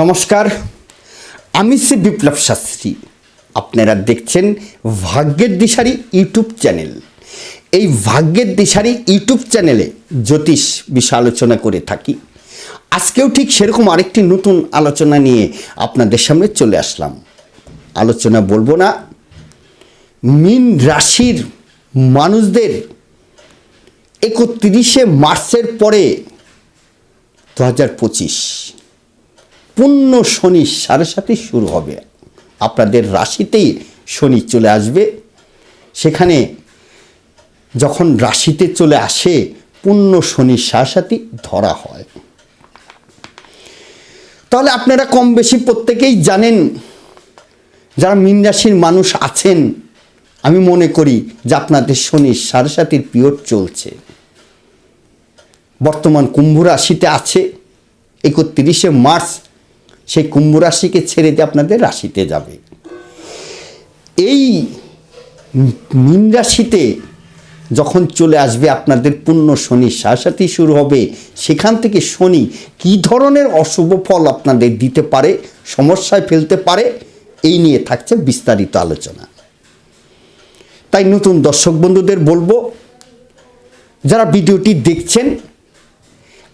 নমস্কার, আমি শ্রী বিপ্লব শাস্ত্রী। আপনারা দেখছেন ভাগ্যের দিশারি ইউটিউব চ্যানেল। এই ভাগ্যের দিশারি ইউটিউব চ্যানেলে জ্যোতিষ বিষয় আলোচনা করে থাকি। আজকেও ঠিক সেরকম আরেকটি নতুন আলোচনা নিয়ে আপনাদের সামনে চলে আসলাম। আলোচনা বলব না, মিন রাশির মানুষদের একত্রিশে মার্চের পরে দু হাজার পঁচিশ পূর্ণ শনি সাড়ে সাথে শুরু হবে। আপনাদের রাশিতেই শনি চলে আসবে। সেখানে যখন রাশিতে চলে আসে, পূর্ণ শনি সাড়ে সাথে ধরা হয়। তাহলে আপনারা কম বেশি প্রত্যেকেই জানেন, যারা মীন রাশির মানুষ আছেন, আমি মনে করি যে আপনাদের শনি সাড়ে সাতির পিরিয়ড চলছে। বর্তমান কুম্ভ রাশিতে আছে, একত্রিশে মার্চ সেই কুম্ভ রাশিকে ছেড়ে দিয়ে আপনাদের রাশিতে যাবে। এই মীন রাশিতে যখন চলে আসবে আপনাদের পূর্ণ শনি সাথে শুরু হবে। সেখান থেকে শনি কি ধরনের অশুভ ফল আপনাদের দিতে পারে, সমস্যায় ফেলতে পারে, এই নিয়ে থাকছে বিস্তারিত আলোচনা। তাই নতুন দর্শক বন্ধুদের বলব, যারা ভিডিওটি দেখছেন,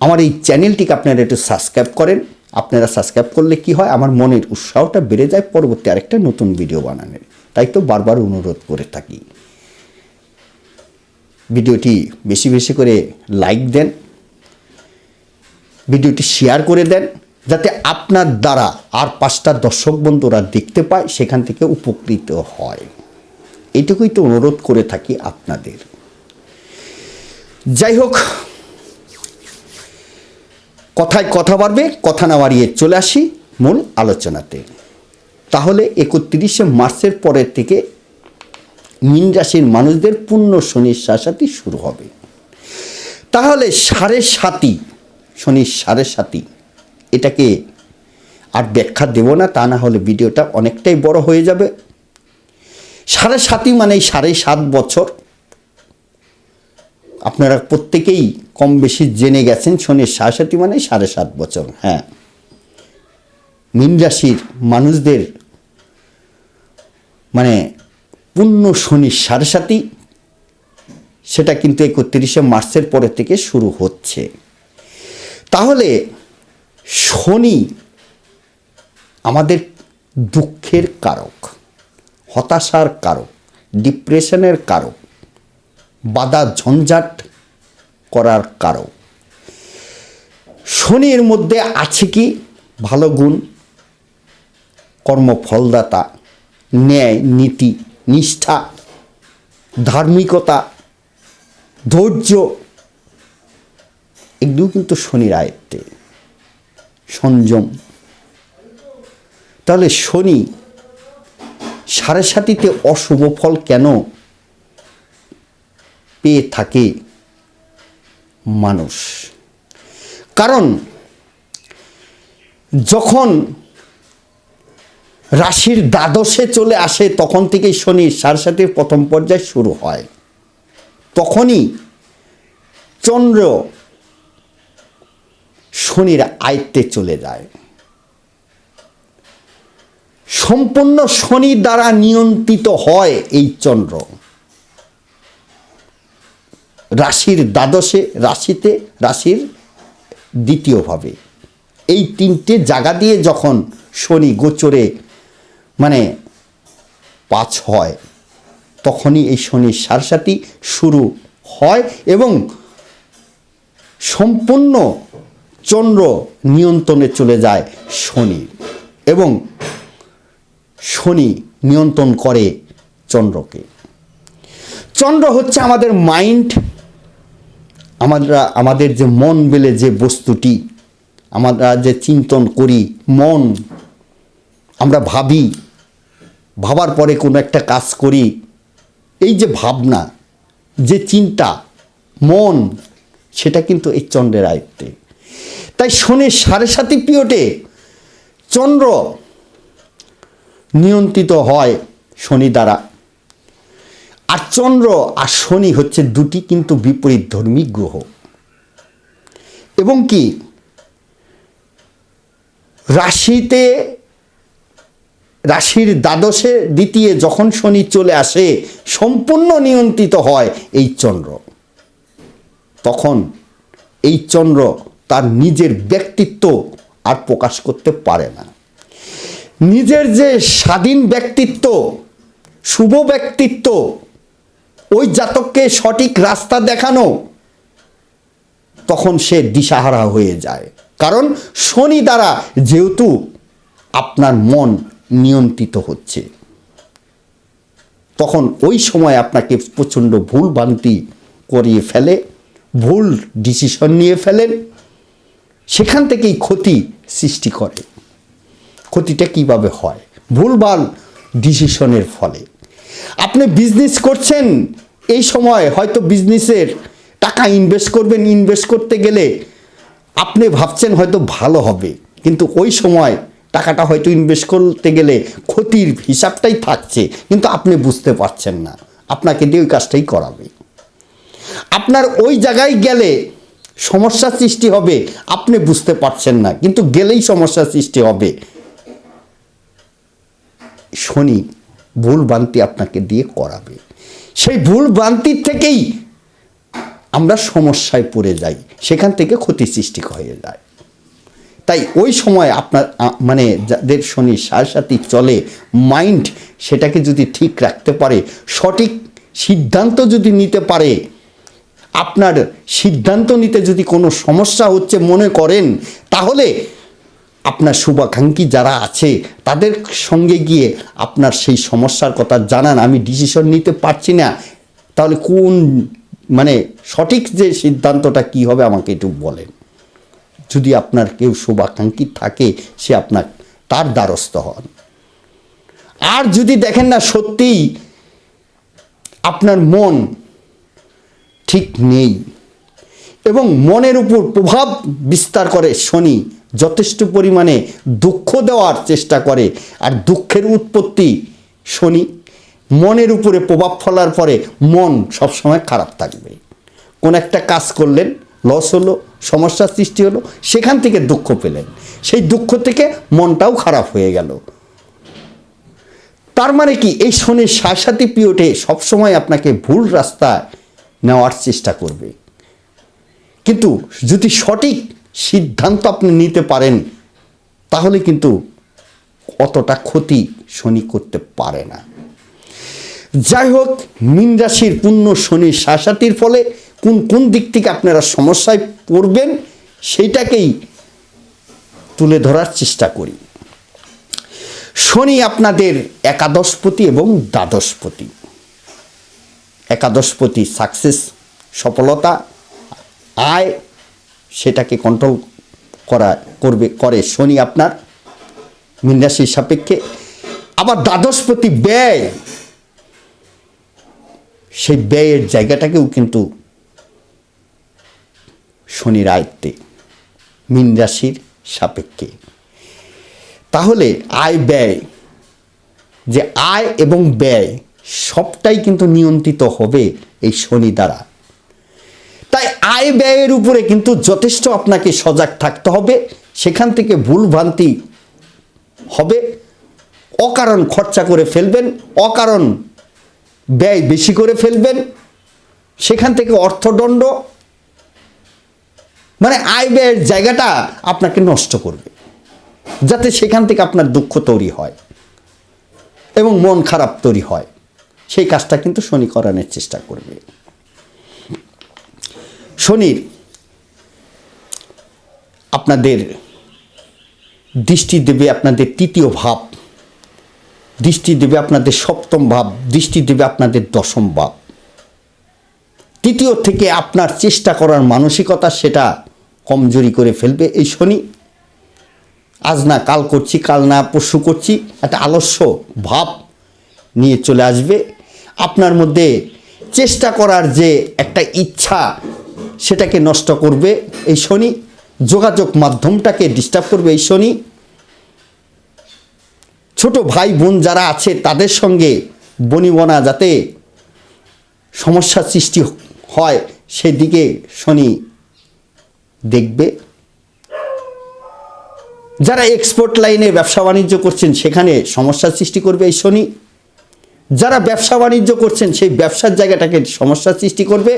আমার এই চ্যানেলটিকে আপনারা একটু সাবস্ক্রাইব করেন। আপনারা সাবস্ক্রাইব করলে কি হয়? আমার মনের উৎসাহটা বেড়ে যায় পরবর্তী আরেকটা নতুন ভিডিও বানানোর। তাই তো বারবার অনুরোধ করে থাকি। ভিডিওটি বেশি বেশি করে লাইক দেন। ভিডিওটি শেয়ার করে দেন, যাতে আপনার দ্বারা আর পাঁচটা দর্শক বন্ধুরা দেখতে পায়, সেখান থেকে উপকৃত হয়। এটুকুই তো অনুরোধ করে থাকি আপনাদের। যাই হোক কথায় কথা বাড়বে, কথা না বাড়িয়ে চলে আসি মূল আলোচনাতে। তাহলে একত্রিশে মার্চের পরের থেকে মীন রাশির মানুষদের পূর্ণ শনির শাসাতি শুরু হবে। তাহলে সাড়ে সাতি শনির সাড়ে সাতি এটাকে আর ব্যাখ্যা দেব না, তা না হলে ভিডিওটা অনেকটাই বড় হয়ে যাবে। সাড়ে সাতি মানে সাড়ে সাত বছর। আপনারা প্রত্যেকেই কম বেশি জেনে গেছেন শনির সাড়ে মানে সাড়ে সাত বছর হ্যাঁ। মীন রাশির মানুষদের মানে পূর্ণ শনির সাড়ে সাতি সেটা কিন্তু একত্রিশে মার্চের পরে থেকে শুরু হচ্ছে। তাহলে শনি আমাদের দুঃখের কারক, হতাশার কারক, ডিপ্রেশনের কারক বাধা ঝঞ্ঝাট করার কারক। শনির মধ্যে আছে কি? ভালো গুণ, কর্মফলদাতা, ন্যায়, নীতি, নিষ্ঠা, ধার্মিকতা, ধৈর্য এগুলো কিন্তু শনির আয়ত্তে। সংযম। তাহলে শনি সাড়ে সাতিতে অশুভ ফল কেন পেয়ে থাকে মানুষ। কারণ যখন রাশির দ্বাদশে চলে আসে, তখন থেকেই শনির সারসাতির প্রথম পর্যায় শুরু হয়। তখনই চন্দ্র শনির আয়ত্তে চলে যায়। সম্পূর্ণ শনি দ্বারা নিয়ন্ত্রিত হয় এই চন্দ্র। রাশির দ্বাদশে, রাশিতে, রাশির দ্বিতীয়ভাবে। এই তিনটে জায়গা দিয়ে যখন শনি গোচরে মানে পাঁচ হয়, তখনই এই শনির সারসাতি শুরু হয় এবং সম্পূর্ণ চন্দ্র নিয়ন্ত্রণে চলে যায় শনি এবং শনি নিয়ন্ত্রণ করে চন্দ্রকে। চন্দ্র হচ্ছে আমাদের মাইন্ড আমরা আমাদের যে মন বেলে যে বস্তুটি, আমরা যে চিন্তন করি, মন, আমরা ভাবি, ভাবার পরে কোনো একটা কাজ করি, এই যে ভাবনা, যে চিন্তা, মন, সেটা কিন্তু এই চন্দ্রের আয়ত্তে। তাই শনির সাড়ে সাতি পিরিয়ডে চন্দ্র নিয়ন্ত্রিত হয় শনি দ্বারা। আর চন্দ্র আর শনি হচ্ছে দুটি কিন্তু বিপরীত ধর্মী গ্রহ। এবং কি? রাশিতে, রাশির দ্বাদশে, দ্বিতীয় যখন শনি চলে আসে, সম্পূর্ণ নিয়ন্ত্রিত হয় এই চন্দ্র। তখন এই চন্দ্র তার নিজের ব্যক্তিত্ব আর প্রকাশ করতে পারে না। নিজের যে স্বাধীন ব্যক্তিত্ব, শুভ ব্যক্তিত্ব জাতককে সঠিক রাস্তা দেখানো, তখন সে দিশাহারা হয়ে যায়। কারণ শনি দ্বারা যেহেতু আপনার মন নিয়ন্ত্রিত হচ্ছে, তখন ওই সময় আপনাকে প্রচণ্ড ভুল ভ্রান্তি করিয়ে ফেলে, ভুল ডিসিশন নিয়ে ফেলেন সেখান থেকেই ক্ষতি সৃষ্টি করে। ক্ষতিটা কীভাবে হয়? ভুলভাল ডিসিশনের ফলে। আপনি বিজনেস করছেন, এই সময় হয়তো বিজনেসের টাকা ইনভেস্ট করবেন ইনভেস্ট করতে গেলে আপনি ভাবছেন হয়তো ভালো হবে, কিন্তু ওই সময় টাকাটা হয়তো ইনভেস্ট করতে গেলে ক্ষতির হিসাবটাই থাকছে, কিন্তু আপনি বুঝতে পারছেন না, আপনাকে দিয়ে ওই কাজটাই করাবে। আপনার ওই জায়গায় গেলে সমস্যা সৃষ্টি হবে, আপনি বুঝতে পারছেন না, কিন্তু গেলেই সমস্যা সৃষ্টি হবে। শনি ভুল ভ্রান্তি আপনাকে দিয়ে করাবে। সেই ভুল ভ্রান্তির থেকেই আমরা সমস্যায় পড়ে যাই, সেখান থেকে ক্ষতি সৃষ্টি হয়ে যায়। তাই ওই সময় আপনার মানে যাদের শনি সাথে চলে, মাইন্ড সেটাকে যদি ঠিক রাখতে পারে, সঠিক সিদ্ধান্ত যদি নিতে পারে, আপনার সিদ্ধান্ত নিতে যদি কোনো সমস্যা হচ্ছে মনে করেন, তাহলে আপনার শুভাকাঙ্ক্ষী যারা আছে, তাদের সঙ্গে গিয়ে আপনার সেই সমস্যার কথা জানান। আমি ডিসিশন নিতে পারছি না। তাহলে কোন মানে সঠিক যে সিদ্ধান্তটা কি হবে আমাকে একটু বলেন। যদি আপনার কেউ শুভাকাঙ্ক্ষী থাকে, সে আপনার, তার দ্বারস্থ হন। আর যদি দেখেন না সত্যিই আপনার মন ঠিক নেই, এবং মনের উপর প্রভাব বিস্তার করে শনি যথেষ্ট পরিমাণে দুঃখ দেওয়ার চেষ্টা করে। আর দুঃখের উৎপত্তি শনি। মনের উপরে প্রভাব ফেলার পরে মন সবসময় খারাপ থাকবে। কোন একটা কাজ করলেন লস হলো, সমস্যার সৃষ্টি হলো, সেখান থেকে দুঃখ পেলেন। সেই দুঃখ থেকে মনটাও খারাপ হয়ে গেল। তার মানে কি? এই শনির সাথী পিরিয়ডে সবসময় আপনাকে ভুল রাস্তা নেওয়ার চেষ্টা করবে। কিন্তু যদি সঠিক সিদ্ধান্ত আপনি নিতে পারেন, তাহলে কিন্তু অতটা ক্ষতি শনি করতে পারে না। যাই হোক, মীন রাশির পূর্ণ শনি শাসাতির ফলে কোন কোন দিক থেকে আপনারা সমস্যায় পড়বেন, সেইটাকেই তুলে ধরার চেষ্টা করি। শনি আপনাদের একাদশপতি এবং দ্বাদশপতি। একাদশপতি সাকসেস, সফলতা, আয় সেটাকে কন্ট্রোল করা, করবে, করে। শনি আপনার মীনরাশির সাপেক্ষে। আবার দ্বাদশপতি ব্যয়, সেই ব্যয়ের জায়গাটাকেও কিন্তু শনির আয়ত্তে মীন রাশির সাপেক্ষে। তাহলে আয় ব্যয়, যে আয় এবং ব্যয় সবটাই কিন্তু নিয়ন্ত্রিত হবে এই শনি দ্বারা। তাই আয় ব্যয়ের উপরে কিন্তু যথেষ্ট আপনাকে সজাগ থাকতে হবে। সেখান থেকে ভুল ভ্রান্তি হবে। অকারণ খরচা করে ফেলবেন, অকারণ ব্যয় বেশি করে ফেলবেন। সেখান থেকে অর্থদণ্ড মানে আয় ব্যয়ের জায়গাটা আপনাকে নষ্ট করবে, যাতে সেখান থেকে আপনার দুঃখ তৈরি হয় এবং মন খারাপ তৈরি হয়। সেই কাজটা কিন্তু শনি করানোর চেষ্টা করবে। শনির আপনাদের দৃষ্টি দেবে আপনাদের তৃতীয় ভাব, দৃষ্টি দেবে আপনাদের সপ্তম ভাব, দৃষ্টি দেবে আপনাদের দশম ভাব। তৃতীয় থেকে আপনার চেষ্টা করার মানসিকতা সেটা কমজোরি করে ফেলবে এই শনি। আজ না, কাল করছি, কাল না, পরশু করছি, একটা আলস্য ভাব নিয়ে চলে আসবে। আপনার মধ্যে চেষ্টা করার যে একটা ইচ্ছা সেটাকে নষ্ট করবে এই শনি। যোগাযোগ মাধ্যমটাকে ডিস্টার্ব করবে এই শনি। ছোট ভাই বোন যারা আছে, তাদের সঙ্গে বনিবনা যাতে সমস্যা সৃষ্টি হয়, সেদিকে শনি দেখবে। যারা এক্সপোর্ট লাইনে ব্যবসা বাণিজ্য করছেন, সেখানে সমস্যার সৃষ্টি করবে এই শনি। যারা ব্যবসা বাণিজ্য করছেন, সেই ব্যবসার জায়গাটাকে সমস্যার সৃষ্টি করবে,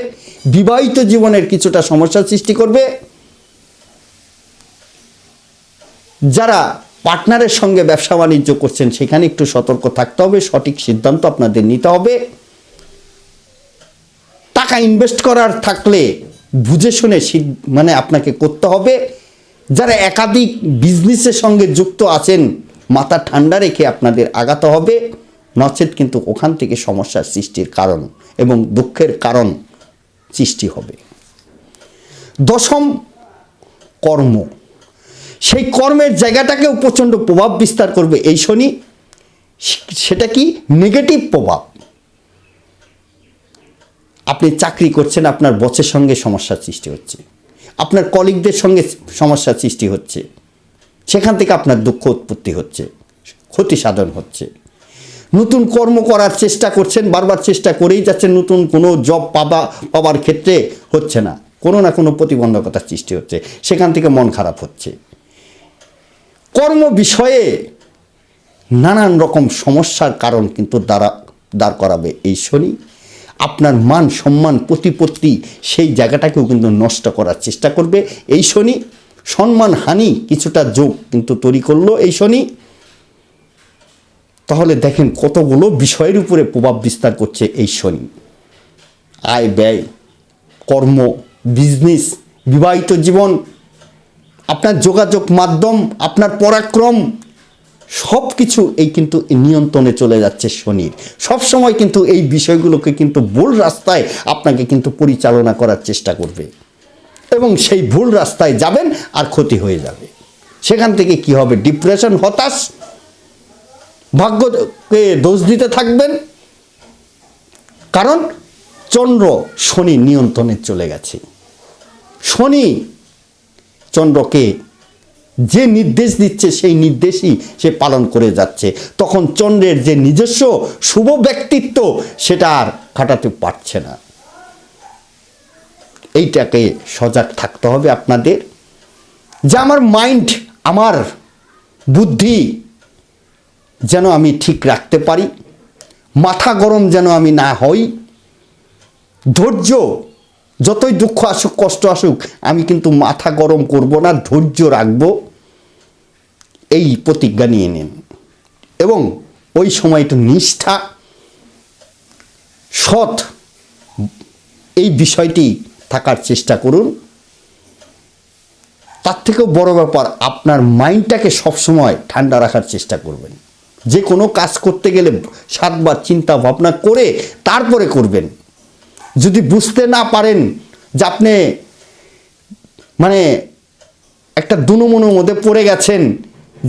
বিবাহিত জীবনের কিছুটা সমস্যার সৃষ্টি করবে। যারা পার্টনারের সঙ্গে ব্যবসা বাণিজ্য করছেন, সেখানে একটু সতর্ক থাকতে হবে, সঠিক সিদ্ধান্ত আপনাদের নিতে হবে। টাকা ইনভেস্ট করার থাকলে বুঝে শুনে মানে আপনাকে করতে হবে। যারা একাধিক বিজনেসের সঙ্গে যুক্ত আছেন, মাথা ঠান্ডা রেখে আপনাদের আগাতে হবে। নচেত কিন্তু ওখান থেকে সমস্যার সৃষ্টির কারণ এবং দুঃখের কারণ সৃষ্টি হবে। দশম কর্ম। সেই কর্মের জায়গাটাকেও প্রচণ্ড প্রভাব বিস্তার করবে এই শনি। সেটা কি? নেগেটিভ প্রভাব। আপনি চাকরি করছেন, আপনার বসের সঙ্গে সমস্যার সৃষ্টি হচ্ছে। আপনার কলিগদের সঙ্গে সমস্যার সৃষ্টি হচ্ছে। সেখান থেকে আপনার দুঃখ উৎপত্তি হচ্ছে, ক্ষতি সাধন হচ্ছে। নতুন কর্ম করার চেষ্টা করছেন, বারবার চেষ্টা করেই যাচ্ছেন, নতুন কোনো জব পাবা পাবার ক্ষেত্রে হচ্ছে না। কোনো না কোনো প্রতিবন্ধকতার সৃষ্টি হচ্ছে। সেখান থেকে মন খারাপ হচ্ছে। কর্ম বিষয়ে নানান রকম সমস্যার কারণ কিন্তু দ্বারা, দাঁড় করাবে এই শনি। আপনার মান সম্মান প্রতিপত্তি সেই জায়গাটাকেও কিন্তু নষ্ট করার চেষ্টা করবে এই শনি। সম্মান হানি কিছুটা যোগ কিন্তু তৈরি করল এই শনি। তাহলে দেখেন কতগুলো বিষয়ের উপরে প্রভাব বিস্তার করছে এই শনি। আয় ব্যয়, কর্ম বিজনেস বিবাহিত জীবন, আপনার যোগাযোগ মাধ্যম, আপনার পরাক্রম সব কিছু এই কিন্তু নিয়ন্ত্রণে চলে যাচ্ছে শনির। সব সময় কিন্তু এই বিষয়গুলোকে কিন্তু ভুল রাস্তায় আপনাকে কিন্তু পরিচালনা করার চেষ্টা করবে। এবং সেই ভুল রাস্তায় যাবেন আর ক্ষতি হয়ে যাবে। সেখান থেকে কি হবে? ডিপ্রেশন হতাশ ভাগ্যকে দোষ দিতে থাকবেন। কারণ চন্দ্র শনি নিয়ন্ত্রণে চলে গেছে। শনি চন্দ্রকে যে নির্দেশ দিচ্ছে, সেই নির্দেশই সে পালন করে যাচ্ছে। তখন চন্দ্রের যে নিজস্ব শুভ ব্যক্তিত্ব, সেটা আর খাটাতে পারছে না। এইটাকে সজাগ থাকতে হবে আপনাদের। যে আমার মাইন্ড আমার বুদ্ধি যেন আমি ঠিক রাখতে পারি, মাথা গরম যেন আমি না হই, ধৈর্য, যতই দুঃখ আসুক, কষ্ট আসুক, আমি কিন্তু মাথা গরম করব না, ধৈর্য রাখব। এই প্রতিজ্ঞা নিয়ে নিন। এবং ওই সময়টা নিষ্ঠা, সৎ, এই বিষয়টি থাকার চেষ্টা করুন। তার থেকেও বড় ব্যাপার, আপনার মাইন্ডটাকে সবসময় ঠান্ডা রাখার চেষ্টা করবেন। যে কোনো কাজ করতে গেলে সাতবার চিন্তা ভাবনা করে তারপরে করবেন। যদি বুঝতে না পারেন যে আপনি মানে একটা দুনুমনুর মধ্যে পড়ে গেছেন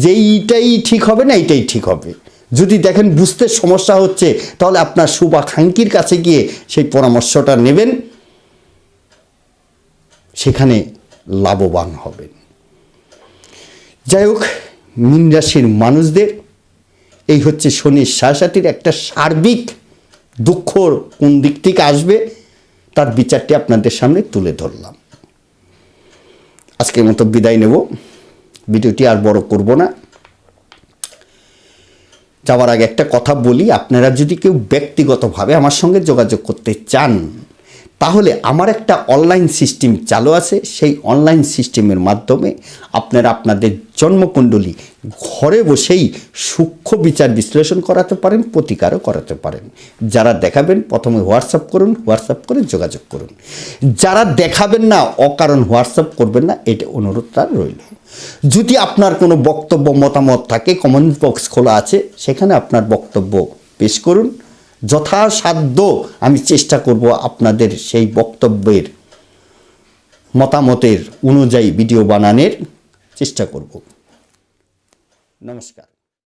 যে এইটাই ঠিক হবে না, এইটাই ঠিক হবে। যদি দেখেন বুঝতে সমস্যা হচ্ছে, তাহলে আপনার শুভাকাঙ্ক্ষীর কাছে গিয়ে সেই পরামর্শটা নেবেন। সেখানে লাভবান হবেন। যাই হোক, মীন রাশির মানুষদের এই হচ্ছে শনির সাড়ে একটা সার্বিক দুঃখ কোন দিক থেকে আসবে, তার বিচারটি আপনাদের সামনে তুলে ধরলাম। আজকের মতো বিদায় নেব। ভিডিওটি আর বড় করব না। যাওয়ার আগে একটা কথা বলি, আপনারা যদি কেউ ব্যক্তিগতভাবে আমার সঙ্গে যোগাযোগ করতে চান তাহলে আমার একটা অনলাইন সিস্টেম চালু আছে। সেই অনলাইন সিস্টেমের মাধ্যমে আপনারা আপনাদের জন্মকুণ্ডলী ঘরে বসেই সূক্ষ্ম বিচার বিশ্লেষণ করাতে পারেন, প্রতিকারও করাতে পারেন। যারা দেখাবেন, প্রথমে হোয়াটসঅ্যাপ করুন হোয়াটসঅ্যাপ করে যোগাযোগ করুন। যারা দেখাবেন না, অকারণ হোয়াটসঅ্যাপ করবেন না, এটা অনুরোধটা রইল। যদি আপনার কোনো বক্তব্য, মতামত থাকে কমেন্ট বক্স খোলা আছে, সেখানে আপনার বক্তব্য পেশ করুন। যথাসাধ্য আমি চেষ্টা করব আপনাদের সেই বক্তব্যের মতামতের অনুযায়ী ভিডিও বানানোর চেষ্টা করব। নমস্কার।